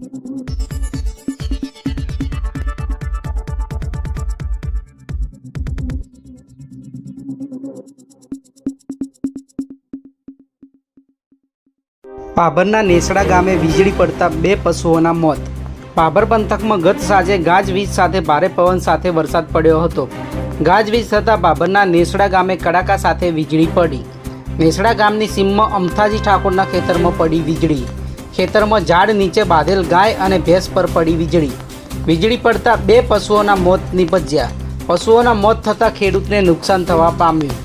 પાભરના નેસડા ગામે વીજળી પડતા બે પશુઓના મોત. પાભર પંથકમાં ગત સાંજે ગાજવીજ સાથે ભારે પવન સાથે વરસાદ પડ્યો હતો. ગાજવીજ થતાં પાભરના નેસડા ગામે કડાકા સાથે વીજળી પડી. નેસડા ગામની સીમમાં અમથાજી ઠાકોરના ખેતરમાં પડી વીજળી. ખેતરમાં ઝાડ નીચે બાંધેલ ગાય અને ભેંસ પર પડી વીજળી. વીજળી પડતા બે પશુઓના મોત નિપજ્યા. પશુઓના મોત થતાં ખેડૂતને નુકસાન થવા પામ્યું.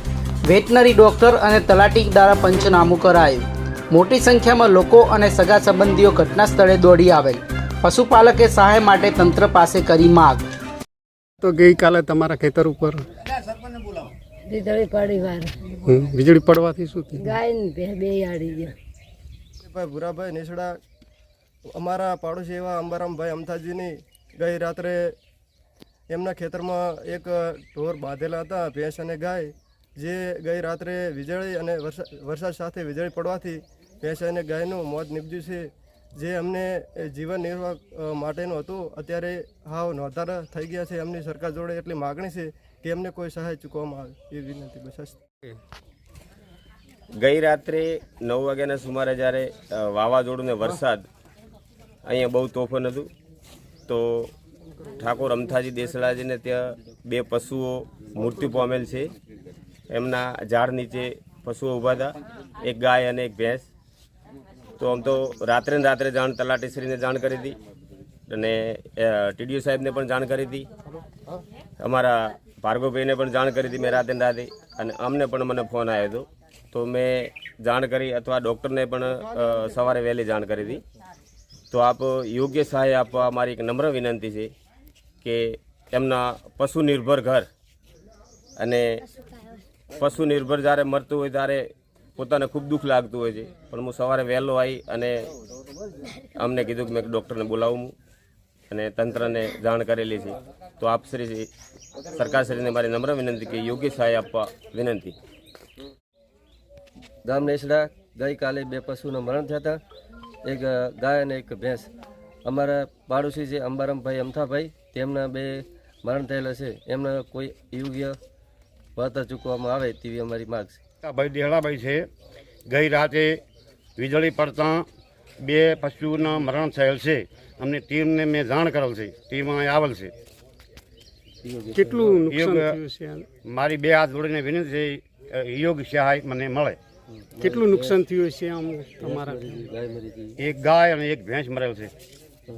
વેટનરી ડોક્ટર અને તલાટી દ્વારા પંચનામું કરાયું. મોટી સંખ્યામાં લોકો અને સગા સંબંધીઓ ઘટના સ્થળે દોડી આવેલ. પશુપાલકે સહાય માટે તંત્ર પાસે કરી માગ. તો ગઈકાલે તમારા ખેતર ઉપર? વીજળી પડી વાર. વીજળી પડવાથી શું થયું? ગાય બે બે આડી ગયા. ભાઈ ભૂરાભાઈ નેસડા, અમારા પાડોશી એવા અંબારામભાઈ અમથાજીની ગઈ રાત્રે એમના ખેતરમાં એક ઢોર બાંધેલા હતા, ભેંસ અને ગાય, જે ગઈ રાત્રે વીજળી અને વરસાદ સાથે વીજળી પડવાથી ભેંસ અને ગાયનું મોત નીપજ્યું છે. જે અમને જીવન નિર્વાહ માટેનું હતું. અત્યારે હાવ નોંધારા થઈ ગયા છે. એમની સરકાર જોડે એટલી માગણી છે કે એમને કોઈ સહાય ચૂકવવામાં આવે. એ વિનંતી બસ. ગઈ રાત્રે નવ વાગ્યાના સુમારે જ્યારે વાવાઝોડું ને વરસાદ અહીંયા બહુ તોફાન હતું તો ઠાકોર અમથાજી દેસડાજીને ત્યાં બે પશુઓ મૃત્યુ પામેલ છે. એમના ઝાડ નીચે પશુઓ ઊભા હતા એક ગાય અને એક ભેંસ. તો આમ તો રાત્રે ને રાત્રે જાણ તલાટીશ્રીને જાણ કરી હતી અને ટીડીઓ સાહેબને પણ જાણ કરી હતી. અમારા ભાર્ગવભાઈને પણ જાણ કરી હતી મેં રાતે રાતે અને અમને પણ મને ફોન આવ્યો હતો. તો મેં જાણ કરી અથવા ડૉક્ટરને પણ સવારે વહેલી જાણ કરી હતી. તો આપ યોગ્ય સહાય આપવા મારી એક નમ્ર વિનંતી છે કે એમના પશુ નિર્ભર ઘર અને પશુ નિર્ભર જ્યારે મરતું હોય ત્યારે પોતાને ખૂબ દુઃખ લાગતું હોય છે. પણ હું સવારે વહેલો આવી અને અમને કીધું કે મેં ડૉક્ટરને બોલાવું અને તંત્રને જાણ કરેલી છે. તો આપશ્રી સરકારશ્રીને મારી નમ્ર વિનંતી કે યોગ્ય સહાય આપવા વિનંતી. ગામ નેસડા ગઈકાલે બે પશુના મરણ થયા હતા. એક ગાય અને એક ભેંસ. અમારા પાડોશી છે અંબારામભાઈ અમથાભાઈ તેમના બે મરણ થયેલા છે. એમને કોઈ યોગ્ય વળતર ચૂકવવામાં આવે તેવી અમારી માગ છે. ભાઈ દેહડાભાઈ છે. ગઈ રાતે વીજળી પડતા બે પશુના મરણ થયેલ છે. અમને ટીમને મેં જાણ કરેલ છે. ટીમ અહીં આવેલ છે. કેટલું નુકસાન યોગ- થયું છે? મારી બે હાથ જોડીને વિનંતી છે યોગ સહાય મને મળે. કેટલું નુકસાન થયું છે આમ તમારા? એક ગાય અને એક ભેંસ મરેલ છે.